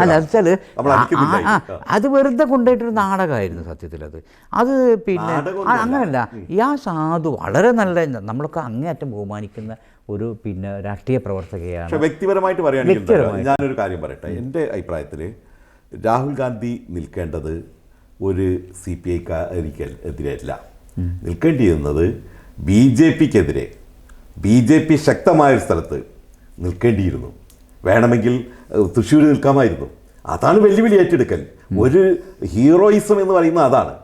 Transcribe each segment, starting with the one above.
അല്ല. വെച്ചാൽ അത് വെറുതെ കൊണ്ടുപോയിട്ടൊരു നാടകമായിരുന്നു സത്യത്തിൽ അത് അത് പിന്നെ അങ്ങനല്ല. ഈ ആ സാധു വളരെ നല്ല നമ്മളൊക്കെ അങ്ങേയറ്റം ബഹുമാനിക്കുന്ന ഒരു പിന്നെ രാഷ്ട്രീയ പ്രവർത്തകയാണ്. പക്ഷെ വ്യക്തിപരമായിട്ട് വ്യക്തിപരമായിട്ട്. ഞാനൊരു കാര്യം പറയട്ടെ. എന്റെ അഭിപ്രായത്തിൽ രാഹുൽ ഗാന്ധി നിൽക്കേണ്ടത് ഒരു സി പി ഐക്കാരിക്ക് എതിരെയല്ല നിൽക്കേണ്ടിയിരുന്നത് ബി ജെ പിക്കെതിരെ ബി ജെ പി ശക്തമായൊരു സ്ഥലത്ത് നിൽക്കേണ്ടിയിരുന്നു. വേണമെങ്കിൽ തൃശ്ശൂർ നിൽക്കാമായിരുന്നു. അതാണ് വെല്ലുവിളി ഏറ്റെടുക്കൽ. ഒരു ഹീറോയിസം എന്ന് പറയുന്ന അതാണ്.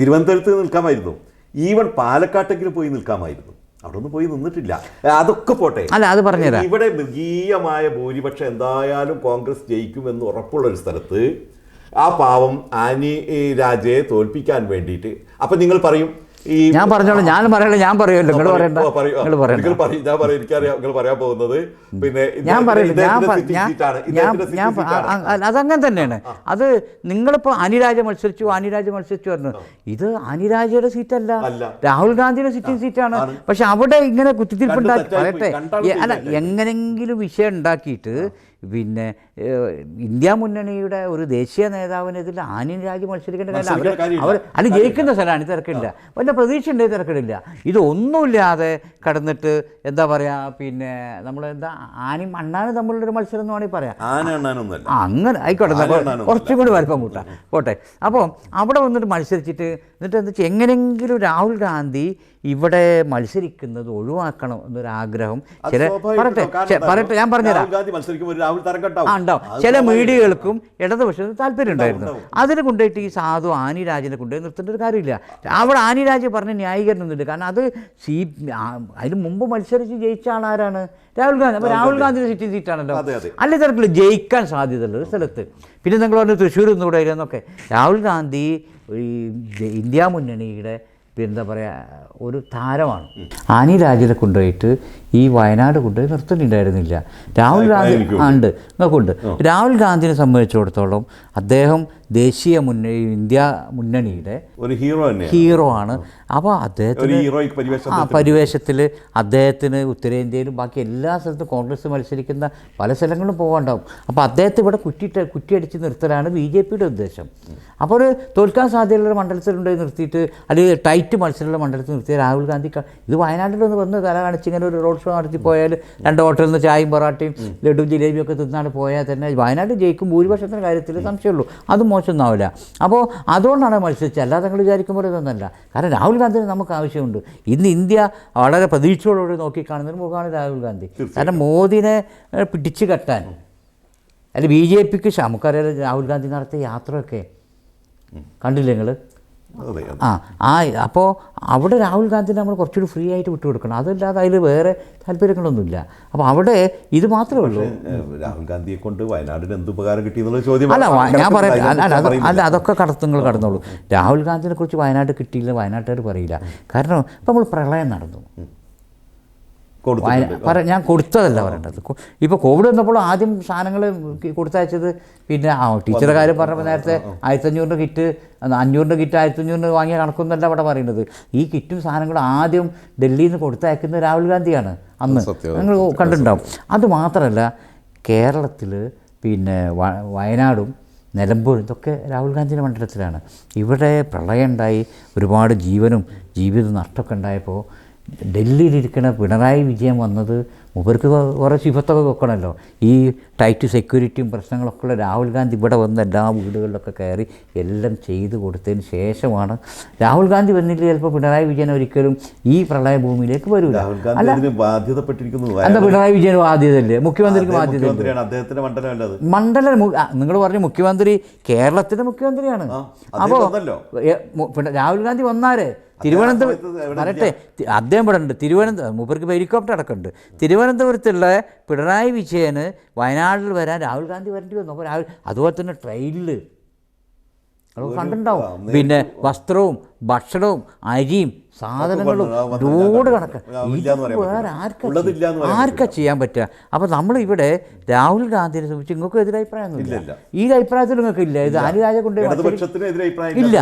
തിരുവനന്തപുരത്ത് നിൽക്കാമായിരുന്നു. ഈവൻ പാലക്കാട്ടെങ്കിലും പോയി നിൽക്കാമായിരുന്നു. അവിടെ ഒന്നും പോയി നിന്നിട്ടില്ല. അതൊക്കെ പോട്ടെ. അല്ല അത് പറഞ്ഞുതരാം. ഇവിടെ മൃഗീയമായ ഭൂരിപക്ഷം എന്തായാലും കോൺഗ്രസ് ജയിക്കുമെന്ന് ഉറപ്പുള്ള ഒരു സ്ഥലത്ത് ആ പാവം ആനി രാജയെ തോൽപ്പിക്കാൻ വേണ്ടിയിട്ട്. അപ്പം നിങ്ങൾ പറയും ഈ ഞാൻ പറഞ്ഞോളൂ ഞാൻ പറയല്ലോ ഞാൻ പറയുമല്ലോ. നിങ്ങൾ പറയണ്ട. നിങ്ങൾ പറയണ്ട. ഞാൻ പറയും എനിക്കറിയാം നിങ്ങൾ പറയാൻ പോകുന്നത്. പിന്നെ ഞാൻ പറയില്ല ഞാൻ ഞാൻ അതങ്ങനെ തന്നെയാണ്. അത് നിങ്ങളിപ്പോ അനിരാജ മത്സരിച്ചു അനിരാജ മത്സരിച്ചു പറഞ്ഞു. ഇത് അനിരാജയുടെ സീറ്റല്ല. രാഹുൽ ഗാന്ധിയുടെ സിറ്റിംഗ് സീറ്റാണ് പക്ഷെ അവിടെ ഇങ്ങനെ കുത്തിത്തിരിപ്പുണ്ടാക്കി പറയട്ടെ. അല്ല എങ്ങനെങ്കിലും വിഷയം ഉണ്ടാക്കിയിട്ട് പിന്നെ ഇന്ത്യ മുന്നണിയുടെ ഒരു ദേശീയ നേതാവിനെതിരെ ആനിൻ രാജ് മത്സരിക്കേണ്ട കാര്യം അവർ അത് ജയിക്കുന്ന സ്ഥലമാണ് തിരക്കില്ല. വല്ല പ്രതീക്ഷ ഉണ്ടെങ്കിൽ തിരക്കിടില്ല. ഇതൊന്നുമില്ലാതെ കടന്നിട്ട് എന്താ പറയുക പിന്നെ നമ്മൾ എന്താ ആനയും അണ്ണാനും തമ്മിലുള്ളൊരു മത്സരം എന്ന് വേണമെങ്കിൽ പറയാം. ആന അങ്ങനെ ആയിക്കോട്ടെ കുറച്ചും കൂടി വലിപ്പം കൂട്ടാം. പോട്ടെ. അപ്പോൾ അവിടെ വന്നിട്ട് മത്സരിച്ചിട്ട് എന്നിട്ട് എന്താ വെച്ചാൽ എങ്ങനെയെങ്കിലും രാഹുൽ ഗാന്ധി ഇവിടെ മത്സരിക്കുന്നത് ഒഴിവാക്കണം എന്നൊരാഗ്രഹം. ചില പറയട്ടെ പറയട്ടെ ഞാൻ? പറഞ്ഞുതരാം. ആ ഉണ്ടാവും. ചില മീഡിയകൾക്കും ഇടതുപക്ഷത്തിന് താല്പര്യം ഉണ്ടായിരുന്നു അതിനെ കൊണ്ടുപോയിട്ട് ഈ സാധു ആനിരാജിനെ കൊണ്ടുപോയി നിർത്തേണ്ട ഒരു കാര്യമില്ല. അവിടെ ആനിരാജ് പറഞ്ഞ ന്യായീകരണമൊന്നുമില്ല കാരണം അത് സി അതിന് മുമ്പ് മത്സരിച്ച് ജയിച്ച ആളാരാണ്? രാഹുൽ ഗാന്ധി. അപ്പോൾ രാഹുൽ ഗാന്ധി. സിറ്റിംഗ് സീറ്റാണല്ലോ. അല്ല തരത്തിൽ ജയിക്കാൻ സാധ്യതയുള്ള ഒരു സ്ഥലത്ത്. പിന്നെ നിങ്ങൾ പറഞ്ഞു തൃശ്ശൂർ ഒന്നുകൂടെ ഇരുന്നൊക്കെ രാഹുൽ ഗാന്ധി ഈ ഇന്ത്യ മുന്നണിയുടെ എന്താ പറയുക ഒരു താരമാണ്. ആനി രാജിനെ കൊണ്ടുപോയിട്ട് ഈ വയനാട് കൊണ്ടുപോയി നിർത്തുന്നുണ്ടായിരുന്നില്ല രാഹുൽ ഗാന്ധി ഉണ്ട് നിങ്ങൾക്കുണ്ട്. രാഹുൽ ഗാന്ധിനെ സംബന്ധിച്ചിടത്തോളം അദ്ദേഹം ദേശീയ മുന്നണി ഇന്ത്യ മുന്നണിയുടെ ഒരു ഹീറോ ഹീറോ ആണ്. അപ്പോൾ അദ്ദേഹത്തിന് ആ പരിവേഷത്തിൽ അദ്ദേഹത്തിന് ഉത്തരേന്ത്യയിലും ബാക്കി എല്ലാ സ്ഥലത്തും കോൺഗ്രസ് മത്സരിക്കുന്ന പല സ്ഥലങ്ങളിലും പോകാണ്ടാവും അപ്പോൾ അദ്ദേഹത്തെ ഇവിടെ കുറ്റിട്ട് കുറ്റിയടിച്ച് നിർത്തലാണ് ബി ജെ പിയുടെ ഉദ്ദേശം. അപ്പോൾ ഒരു തോൽക്കാൻ സാധ്യതയുള്ള ഒരു മണ്ഡലത്തിലുണ്ട് നിർത്തിയിട്ട് അല്ലെങ്കിൽ ടൈറ്റ് മത്സരമുള്ള മണ്ഡലത്തിൽ നിർത്തിയ രാഹുൽ ഗാന്ധി ഇത് വയനാട്ടിലൊന്ന് വന്ന് തല കാണിച്ച് ഇങ്ങനെ ഒരു റോഡ് ഷോ നടത്തി പോയാൽ രണ്ട് ഹോട്ടലിൽ നിന്ന് ചായയും പൊറാട്ടയും ലഡു ജിലേബിയും ഒക്കെ തിന്നാണ് പോയാൽ തന്നെ വയനാട് ജയിക്കും ഭൂരിപക്ഷത്തിന്റെ കാര്യത്തിൽ സംശയമുള്ളൂ. അത് മോശമൊന്നാവില്ല. അപ്പോൾ അതുകൊണ്ടാണ് മത്സരിച്ചത്. അല്ലാതെ നിങ്ങൾ വിചാരിക്കുമ്പോൾ ഇതൊന്നല്ല കാരണം രാഹുൽ ഗാന്ധിന് നമുക്ക് ആവശ്യമുണ്ട്. ഇന്ന് ഇന്ത്യ വളരെ പ്രതീക്ഷയോടുകൂടി നോക്കിക്കാണുന്ന ഒരു മുഖമാണ് രാഹുൽ ഗാന്ധി. കാരണം മോദിനെ പിടിച്ചു കെട്ടാൻ അല്ല ബി ജെ പിക്ക് നമുക്കറിയാലോ രാഹുൽ ഗാന്ധി നടത്തിയ യാത്രയൊക്കെ കണ്ടില്ലേ നിങ്ങൾ. ആ ആ അപ്പോൾ അവിടെ രാഹുൽ ഗാന്ധിനെ നമ്മൾ കുറച്ചുകൂടി ഫ്രീ ആയിട്ട് വിട്ടുകൊടുക്കണം അതല്ലാതെ അതിൽ വേറെ താല്പര്യങ്ങളൊന്നുമില്ല. അപ്പോൾ അവിടെ ഇത് മാത്രമേ ഉള്ളൂ. രാഹുൽ ഗാന്ധിയെ കൊണ്ട് വയനാടിന് എന്ത് ഉപകാരം കിട്ടി എന്നുള്ള ചോദ്യം അല്ല ഞാൻ പറയാം അല്ല അതൊക്കെ കടത്തുങ്ങൾ കടന്നുള്ളൂ കടന്നോളൂ. രാഹുൽ ഗാന്ധിനെ കുറിച്ച് വയനാട് കിട്ടിയില്ല വയനാട്ടുകാർ പറയില്ല. കാരണം ഇപ്പം നമ്മൾ പ്രളയം നടന്നു. പറ ഞാൻ കൊടുത്തതല്ല പറയേണ്ടത്. ഇപ്പോൾ കോവിഡ് വന്നപ്പോൾ ആദ്യം സാധനങ്ങൾ കൊടുത്തയച്ചത് പിന്നെ ആ ടീച്ചറുടെ കാര്യം പറഞ്ഞപ്പോൾ നേരത്തെ ആയിരത്തഞ്ഞൂറിന്റെ കിറ്റ് അഞ്ഞൂറിന്റെ കിറ്റ് ആയിരത്തഞ്ഞൂറിന് വാങ്ങിയ കണക്കൊന്നല്ല അവിടെ പറയുന്നത്. ഈ കിറ്റും സാധനങ്ങളും ആദ്യം ഡൽഹിയിൽ നിന്ന് കൊടുത്തയക്കുന്നത് രാഹുൽ ഗാന്ധിയാണ് അന്ന്. നിങ്ങൾ കണ്ടിട്ടുണ്ടാവും. അത് മാത്രമല്ല കേരളത്തിൽ പിന്നെ വയനാടും നിലമ്പൂരും ഇതൊക്കെ രാഹുൽ ഗാന്ധിയുടെ മണ്ഡലത്തിലാണ്. ഇവിടെ പ്രളയം ഉണ്ടായി ഒരുപാട് ജീവനും ജീവിതവും നഷ്ടമൊക്കെ ഉണ്ടായപ്പോൾ ഡൽഹിയിലിരിക്കുന്ന പിണറായി വിജയം വന്നത് മൂപ്പർക്ക് കുറേ ശിഫത്തൊക്കെ വെക്കണമല്ലോ. ഈ ടൈറ്റ് സെക്യൂരിറ്റിയും പ്രശ്നങ്ങളൊക്കെ ഉള്ള രാഹുൽ ഗാന്ധി ഇവിടെ വന്ന് എല്ലാ വീടുകളിലൊക്കെ കയറി എല്ലാം ചെയ്തു കൊടുത്തതിന് ശേഷമാണ് രാഹുൽ ഗാന്ധി വന്നില്ല ചിലപ്പോൾ പിണറായി വിജയൻ ഒരിക്കലും ഈ പ്രളയഭൂമിയിലേക്ക് വരില്ല എന്താ പിണറായി വിജയൻ ബാധ്യത അല്ലേ മുഖ്യമന്ത്രിക്ക് ബാധ്യത മണ്ഡലം നിങ്ങൾ പറഞ്ഞു മുഖ്യമന്ത്രി കേരളത്തിന്റെ മുഖ്യമന്ത്രിയാണ്. അപ്പോൾ രാഹുൽ ഗാന്ധി വന്നാരെ? തിരുവനന്തപുരം വരട്ടെ. അദ്ദേഹം ഇവിടെ ഉണ്ട്. തിരുവനന്തപുരം മൂപ്പർക്ക് ഹെലികോപ്റ്റർ അടക്കമുണ്ട്. തിരുവനന്തപുരത്തുള്ള പിണറായി വിജയന് വയനാട്ടിൽ വരാൻ രാഹുൽ ഗാന്ധി വരേണ്ടി വന്നു. അപ്പോൾ രാഹുൽ അതുപോലെ തന്നെ ട്രെയിനിൽ നമ്മൾ കണ്ടിട്ടുണ്ടാവും. പിന്നെ വസ്ത്രവും ഭക്ഷണവും അരിയും സാധനങ്ങളും ലോഡ് കണക്ക്. വേറെ ആർക്കും ആർക്കാ ചെയ്യാൻ പറ്റുക? അപ്പോൾ നമ്മളിവിടെ രാഹുൽ ഗാന്ധിനെ സംബന്ധിച്ച് നിങ്ങൾക്ക് എതിരഭിപ്രായമൊന്നുമില്ല ഇല്ല, ഈ അഭിപ്രായത്തിൽ നിങ്ങൾക്ക് ഇല്ല. ഇത് ആനിരാജ കൊണ്ടുപോയി ഇല്ല.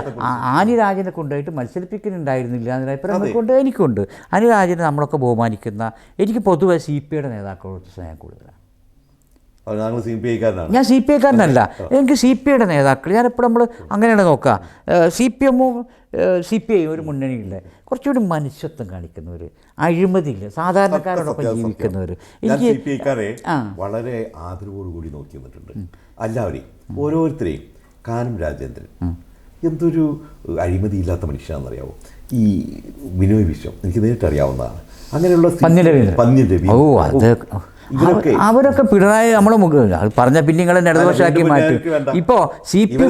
ആനി രാജനെ ആനിരാജനെ കൊണ്ടുപോയിട്ട് മത്സരിപ്പിക്കുന്നുണ്ടായിരുന്നില്ല എന്നൊരു അഭിപ്രായം എനിക്കുണ്ട്. എനിക്കുണ്ട് ആനിരാജനെ നമ്മളൊക്കെ ബഹുമാനിക്കുന്ന എനിക്ക് പൊതുവെ സി പി ഐയുടെ നേതാക്കളോട് സ്നേഹം കൂടുതലാണ്. അത് ഞങ്ങൾ സി പി ഐക്കാരനാണ്. ഞാൻ സി പി ഐക്കാരനല്ല. എനിക്ക് സി പി ഐയുടെ നേതാക്കൾ. ഞാനിപ്പോൾ നമ്മൾ അങ്ങനെയാണ് നോക്കുക സി പി എമ്മും സി പി ഐ ഒരു മുന്നണിയില്ല? കുറച്ചുകൂടി മനുഷ്യത്വം കാണിക്കുന്നവർ അഴിമതിയില്ല? സാധാരണക്കാരോടൊപ്പം. ജീവിക്കുന്നവർ എനിക്ക് സി പി ഐക്കാരെ വളരെ ആദരവോടുകൂടി നോക്കി വന്നിട്ടുണ്ട്. എല്ലാവരെയും ഓരോരുത്തരെയും. കാനം രാജേന്ദ്രൻ. എന്തൊരു അഴിമതിയില്ലാത്ത മനുഷ്യനാണെന്നറിയാവോ? ഈ വിനോയ് വിശ്വം എനിക്ക് നേരിട്ട് അറിയാവുന്നതാണ് അങ്ങനെയുള്ള പന്നിന്റെ. ഓ അത് അവരൊക്കെ പിണറായി നമ്മളെ പറഞ്ഞ പിന്നെ നിങ്ങളെ ഇടതുപക്ഷമാക്കി മാറ്റി. ഇപ്പോ സി പി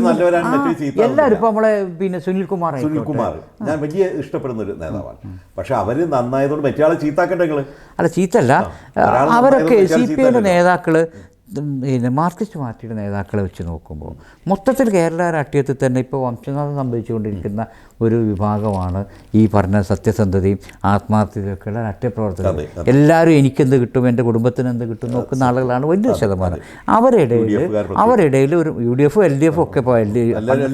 എല്ലാവരും ഇപ്പൊ നമ്മളെ പിന്നെ സുനിൽ കുമാർ സുനിൽ കുമാർ ഞാൻ വലിയ ഇഷ്ടപ്പെടുന്ന ഒരു നേതാവാണ്. പക്ഷെ അവർ നന്നായതുകൊണ്ട് മറ്റേ ചീത്താക്കട്ടെ നിങ്ങൾ? അല്ല ചീത്തല്ല. അവരൊക്കെ സി പി ഐയുടെ ചീത്തയല്ലല്ലോ. പിന്നെ മാർക്സിസ്റ്റ് പാർട്ടിയുടെ നേതാക്കളെ വെച്ച് നോക്കുമ്പോൾ മൊത്തത്തിൽ കേരള രാഷ്ട്രീയത്തിൽ തന്നെ ഇപ്പോൾ വംശനാഥം സംഭവിച്ചുകൊണ്ടിരിക്കുന്ന ഒരു വിഭാഗമാണ് ഈ പറഞ്ഞ സത്യസന്ധതയും ആത്മാർത്ഥതയൊക്കെയുള്ള രാഷ്ട്രീയ പ്രവർത്തകർ. എല്ലാവരും എനിക്കെന്ത് കിട്ടും എന്റെ കുടുംബത്തിന് എന്ത് കിട്ടും നോക്കുന്ന ആളുകളാണ് വലിയ ശതമാനം. അവരുടെ ഇടയിൽ UDF കാർ അവരുടെ ഇടയിൽ ഒരു യു ഡി എഫും എൽ ഡി എഫും ഒക്കെ ഇപ്പോൾ എൽ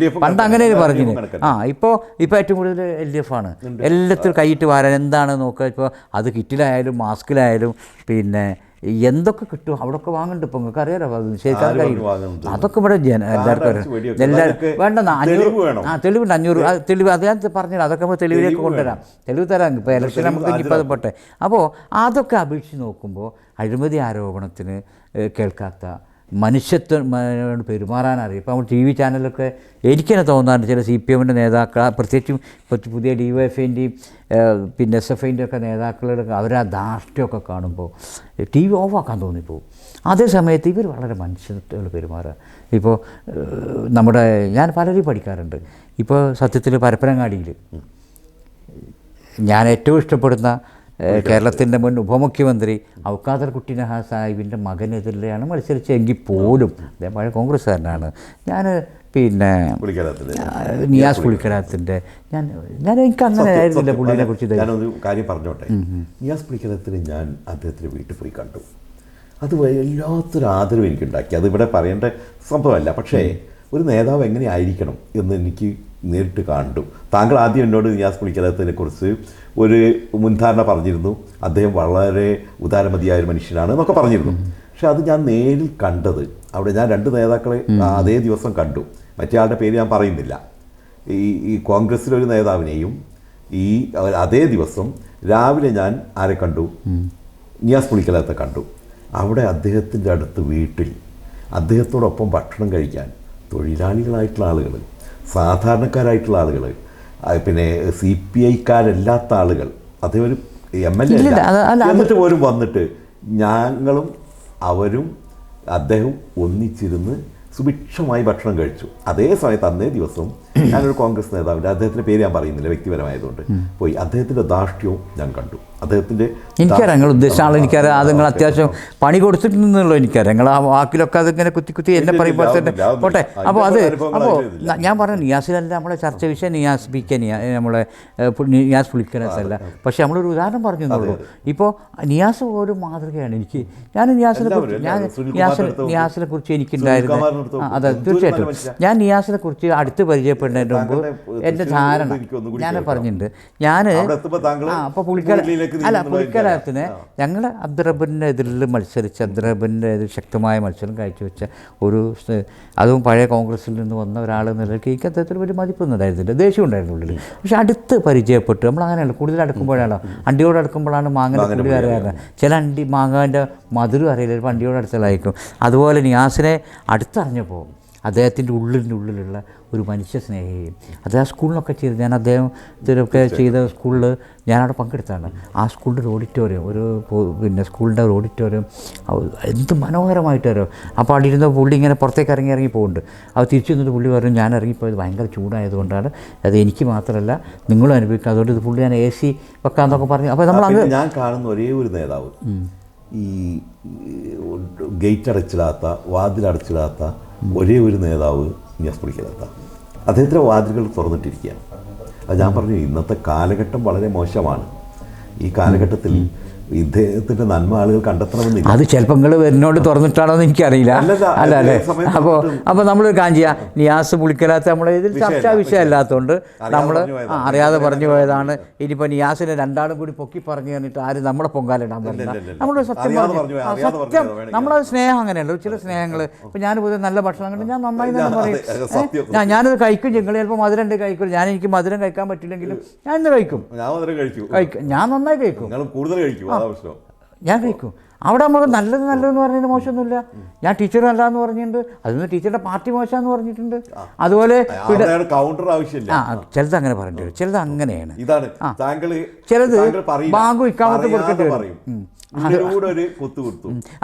ഡി പണ്ട് അങ്ങനെ പറഞ്ഞു ആ ഇപ്പോൾ ഇപ്പോൾ ഏറ്റവും കൂടുതൽ എൽ ഡി എഫ് ആണ്. എല്ലാത്തിലും കൈയിട്ട് വരാൻ എന്താണ് നോക്കുക? ഇപ്പോൾ അത് കിറ്റിലായാലും മാസ്കിലായാലും പിന്നെ എന്തൊക്കെ കിട്ടും? അവിടെയൊക്കെ വാങ്ങുന്നുണ്ട് ഇപ്പൊ. നിങ്ങൾക്ക് അറിയാലോ കഴിയും അതൊക്കെ ഇവിടെ ജന എല്ലാവർക്കും വേണ്ട അഞ്ഞൂറ്. ആ തെളിവുണ്ട് അഞ്ഞൂറ്. തെളിവ് അത് ഞാൻ പറഞ്ഞില്ല. അതൊക്കെ നമ്മൾ തെളിവിലേക്ക് കൊണ്ടുവരാം. തെളിവ് തരാം. ഇപ്പോൾ ഇലക്ഷൻ നമുക്ക് ഇനിയിപ്പോൾ അത് പോട്ടെ. അപ്പോൾ അതൊക്കെ അപേക്ഷിച്ച് നോക്കുമ്പോൾ അഴിമതി ആരോപണത്തിന് കേൾക്കാത്ത മനുഷ്യത്വം പെരുമാറാൻ ഇപ്പോൾ നമ്മൾ ടി വി ചാനലൊക്കെ എനിക്കെന്നെ തോന്നാറുണ്ട് ചില സി പി എമ്മിന്റെ നേതാക്കൾ പ്രത്യേകിച്ചും പുതിയ ഡി വൈ പിന്നെ എസ് എഫ് ഐന്റെ ഒക്കെ നേതാക്കളുടെ അവരെ ആ ധാർഷ്ട്യമൊക്കെ കാണുമ്പോൾ ടി വി ഓഫാക്കാൻ തോന്നിപ്പോവും. അതേ സമയത്ത് ഇവർ വളരെ മനുഷ്യത്വങ്ങൾ പെരുമാറുക ഇപ്പോൾ നമ്മുടെ ഞാൻ പലരും പഠിക്കാറുണ്ട്. ഇപ്പോൾ സത്യത്തിൽ പരപ്പനങ്ങാടിയിൽ ഞാൻ ഏറ്റവും ഇഷ്ടപ്പെടുന്ന കേരളത്തിന്റെ മുൻ ഉപമുഖ്യമന്ത്രി ഔക്കാദർ കുട്ടി നഹാ സാഹിബിന്റെ മകനെതിരെയാണ് മത്സരിച്ചെങ്കിൽ പോലും അദ്ദേഹം പഴയ കോൺഗ്രസ്സുകാരനാണ്. ഞാൻ പിന്നെ നിയാസ് പുളിക്കലാത്തിന്റെ. ഞാൻ ഞാൻ എനിക്ക് അങ്ങനെ ആയിരുന്നില്ല പുള്ളിനെ കുറിച്ച് ഞാനൊരു കാര്യം പറഞ്ഞോട്ടെ? നിയാസ് പുളിക്കലാത്തിന് ഞാൻ അദ്ദേഹത്തിന് വീട്ടിൽ പോയി കണ്ടു. അത് വല്ലാത്തൊരു ആദരവ് എനിക്കുണ്ടാക്കി. അത് ഇവിടെ പറയേണ്ട സംഭവമല്ല. പക്ഷേ ഒരു നേതാവ് എങ്ങനെ ആയിരിക്കണം എന്ന് എനിക്ക് നേരിട്ട് കണ്ടു. താങ്കൾ ആദ്യം എന്നോട് നിയാസ് പുളിക്കലാത്തിനെ കുറിച്ച് ഒരു മുൻധാരണ പറഞ്ഞിരുന്നു. അദ്ദേഹം വളരെ ഉദാരമതിയായ ഒരു മനുഷ്യനാണ് എന്നൊക്കെ പറഞ്ഞിരുന്നു. പക്ഷെ അത് ഞാൻ നേരിൽ കണ്ടത്. അവിടെ ഞാൻ രണ്ട് നേതാക്കളെ അതേ ദിവസം കണ്ടു. മറ്റേ ആളുടെ പേര് ഞാൻ പറയുന്നില്ല. ഈ ഈ കോൺഗ്രസ്സിലെ ഒരു നേതാവിനെയും ഈ അതേ ദിവസം രാവിലെ ഞാൻ ആരെ കണ്ടു? നിയാസ് പുളിക്കലത്തെ കണ്ടു. അവിടെ അദ്ദേഹത്തിന്റെ അടുത്ത് വീട്ടിൽ അദ്ദേഹത്തോടൊപ്പം ഭക്ഷണം കഴിക്കാൻ തൊഴിലാളികളായിട്ടുള്ള ആളുകൾ സാധാരണക്കാരായിട്ടുള്ള ആളുകൾ പിന്നെ സി പി ഐക്കാരല്ലാത്ത ആളുകൾ അതേപോലെ ഒരു എം എൽ എ എന്നിട്ട് പോലും വന്നിട്ട് ഞങ്ങളും അവരും അദ്ദേഹം ഒന്നിച്ചിരുന്ന് സുഭിക്ഷമായി ഭക്ഷണം കഴിച്ചു. അതേ സമയത്ത് അന്നേ ദിവസം ഞാനൊരു കോൺഗ്രസ് നേതാവിന്റെ അദ്ദേഹത്തിന്റെ പേര് ഞാൻ പറയുന്നില്ല വ്യക്തിപരമായതുകൊണ്ട്. പോയി. അദ്ദേഹത്തിന്റെ ധാർഷ്ട്യവും ഞാൻ കണ്ടു. അദ്ദേഹത്തിന്റെ എനിക്കറിയാം നിങ്ങൾ ഉദ്ദേശിച്ച ആൾ എനിക്കറിയാം. അത് നിങ്ങൾ അത്യാവശ്യം പണി കൊടുത്തിട്ടുണ്ടെന്നുള്ളൂ എനിക്കറിയാം. നിങ്ങൾ ആ വാക്കിലൊക്കെ അതിങ്ങനെ കുത്തി കുത്തി എന്നെ പറയുമ്പോൾ തന്നെ. പോട്ടെ. അപ്പോൾ അത് അപ്പോൾ ഞാൻ പറഞ്ഞു നിയാസിലല്ല നമ്മളെ ചർച്ച വിഷയം നിയാസ് പി കെ നിയാ നമ്മളെ നിയാസ് പുളിക്കനത്തല്ല പക്ഷേ നമ്മളൊരു ഉദാഹരണം പറഞ്ഞു എന്നുള്ളൂ ഇപ്പോൾ നിയാസ് ഒരു മാതൃകയാണ് എനിക്ക്. ഞാൻ നിയാസിനെ കുറിച്ച് ഞാൻ നിയാസിനെ നിയാസിനെ കുറിച്ച് എനിക്കുണ്ടായിരുന്ന അതെ തീർച്ചയായിട്ടും. ഞാൻ നിയാസിനെ കുറിച്ച് അടുത്ത് പരിചയപ്പെടുന്നതിന് മുമ്പ് എന്റെ ധാരണ. ഞാൻ. പറഞ്ഞിട്ടുണ്ട്. ഞാൻ അപ്പോൾ പുളിക്കല അല്ല പുളിക്കലത്തിന്. ഞങ്ങൾ അബ്ദുറബിന്റെ എതിരിൽ മത്സരിച്ച് അബ്ദുറബിന്റെ എതിർ ശക്തമായ മത്സരം കാഴ്ചവെച്ച ഒരു അതും പഴയ കോൺഗ്രസിൽ നിന്ന് വന്ന ഒരാൾ നിലയ്ക്ക് എനിക്ക് അദ്ദേഹത്തിന് വലിയ മതിപ്പൊന്നും ഉണ്ടായിരുന്നില്ല. ദേഷ്യം ഉണ്ടായിരുന്നു ഉള്ളിൽ പക്ഷെ അടുത്ത് പരിചയപ്പെട്ടു. നമ്മൾ അങ്ങനെയല്ല കൂടുതൽ അടുക്കുമ്പോഴാണ്. അണ്ടിയോട് അടുക്കുമ്പോഴാണ് മാങ്ങന്റെ മാങ്ങന്റെ പുളി അറിയാറ്. ചില അണ്ടി മാങ്ങാന്റെ മധുരം അറിയില്ല ചിലപ്പോൾ അണ്ടിയോട് അടുത്തലായിരിക്കും അതുപോലെ നിയാസിനെ അടുത്തറിഞ്ഞപ്പോൾ അദ്ദേഹത്തിന്റെ ഉള്ളിന്റെ ഉള്ളിലുള്ള ഒരു മനുഷ്യ സ്നേഹിയും. അദ്ദേഹം സ്കൂളിനൊക്കെ ചെയ്ത് ഞാൻ അദ്ദേഹത്തിനൊക്കെ ചെയ്ത സ്കൂളിൽ ഞാനവിടെ പങ്കെടുത്താണ്. ആ സ്കൂളിന്റെ ഒരു ഓഡിറ്റോറിയം ഒരു പിന്നെ സ്കൂളിന്റെ ഒരു ഓഡിറ്റോറിയം അത് എന്ത് മനോഹരമായിട്ട് വരും അപ്പോൾ അവിടെ ഇരുന്ന പുള്ളി ഇങ്ങനെ പുറത്തേക്ക് ഇറങ്ങി ഇറങ്ങി പോകുന്നുണ്ട് അത് തിരിച്ചു നിന്നിട്ട് പുള്ളി പറഞ്ഞു ഞാൻ ഇറങ്ങിപ്പോയത് ഭയങ്കര ചൂടായതുകൊണ്ടാണ് അത് എനിക്ക് മാത്രമല്ല നിങ്ങളും അനുഭവിക്കുക അതുകൊണ്ട് ഇത് പുള്ളി ഞാൻ എ സി വെക്കാന്നൊക്കെ പറഞ്ഞു. അപ്പോൾ നമ്മൾ ആ, അങ്ങ് ഞാൻ കാണുന്ന ഒരേ ഒരു നേതാവ്. ഈ ഗേറ്റ് അടച്ചിടാത്ത വാതിലടച്ചിടാത്ത ഒരേ ഒരു നേതാവ് നിയാസ് പുളിക്കലാത്ത അദ്ദേഹത്തിന്റെ വാതിലുകൾ തുറന്നിട്ടിരിക്കുകയാണ്. അത് ഞാൻ പറഞ്ഞു ഇന്നത്തെ കാലഘട്ടം വളരെ മോശമാണ്. ഈ കാലഘട്ടത്തിൽ ഇദ്ദേഹത്തിന്റെ നന്മ ആളുകൾ കണ്ടെത്തണമെന്നില്ല. അത് ചിലപ്പോൾ നിങ്ങൾ എന്നോട് തുറന്നിട്ടാണോ എന്ന് എനിക്കറിയില്ല. അല്ല അല്ലേ അപ്പോൾ. അപ്പോൾ നമ്മൾ കാഞ്ചിയ നിയാസ് പുളിക്കലാത്ത നമ്മൾ ഇതിൽ ചർച്ചാ വിഷയമല്ല, വിഷയമല്ലാത്തതുകൊണ്ട് നമ്മൾ. അറിയാതെ പറഞ്ഞു പോയതാണ്. ഇനിയിപ്പോൾ നിയാസിനെ രണ്ടാളും കൂടി പൊക്കി പറഞ്ഞു തന്നിട്ട് ആരും നമ്മളെ പൊങ്കാലിടാൻ പറ്റില്ല നമ്മുടെ സത്യം പറഞ്ഞു സത്യം. നമ്മളെ സ്നേഹം അങ്ങനെയല്ലോ. ചില സ്നേഹങ്ങൾ ഇപ്പം ഞാൻ പൊതുവെ നല്ല ഭക്ഷണം കണ്ട് ഞാൻ നന്നായി തന്നെ പറയും. ഞാൻ ഞാനത് കഴിക്കും. നിങ്ങൾ ചിലപ്പോൾ മധുരം ഉണ്ട് കഴിക്കും. ഞാൻ എനിക്ക് മധുരം കഴിക്കാൻ പറ്റില്ലെങ്കിലും ഞാൻ ഇന്ന് കഴിക്കും. ഞാൻ കഴിക്കൂ നന്നായി കഴിക്കും. കൂടുതൽ കഴിക്കൂ. പ്രശ്നം. ഞാൻ കഴിക്കും അവിടെ നമ്മൾ നല്ലത് നല്ലതെന്ന് പറഞ്ഞതിന് മോശമൊന്നുമില്ല. ഞാൻ ടീച്ചർ അല്ല എന്ന് പറഞ്ഞിട്ടുണ്ട് അതിന് ടീച്ചറുടെ പാർട്ടി മോശമെന്ന് പറഞ്ഞിട്ടുണ്ട്. അതുപോലെ കൗണ്ടർ ആവശ്യമില്ല. ചിലത് അങ്ങനെ പറയേണ്ടി വരും. ചിലത് അങ്ങനെയാണ്. ഇതാണ്. താങ്കൾ ചിലത് ബാങ്ക് വിൽക്കാൻ ഇക്കാമത്തും കൊടുക്കേണ്ടി വരും.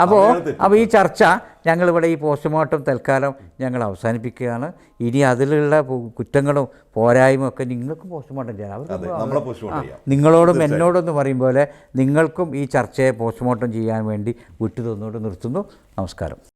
അപ്പോൾ അപ്പോൾ ഈ ചർച്ച ഞങ്ങളിവിടെ ഈ പോസ്റ്റ്മോർട്ടം തൽക്കാലം ഞങ്ങൾ അവസാനിപ്പിക്കുകയാണ്. ഇനി അതിലുള്ള കുറ്റങ്ങളും പോരായ്മയും ഒക്കെ നിങ്ങൾക്ക് പോസ്റ്റ്മോർട്ടം ചെയ്യാം. ചെയ്യാം. നിങ്ങളോടും എന്നോടൊന്ന് പറയും പോലെ നിങ്ങൾക്കും ഈ ചർച്ചയെ പോസ്റ്റ്മോർട്ടം ചെയ്യാൻ വേണ്ടി വിട്ടു തന്നുകൊണ്ട് നിർത്തുന്നു. നമസ്കാരം.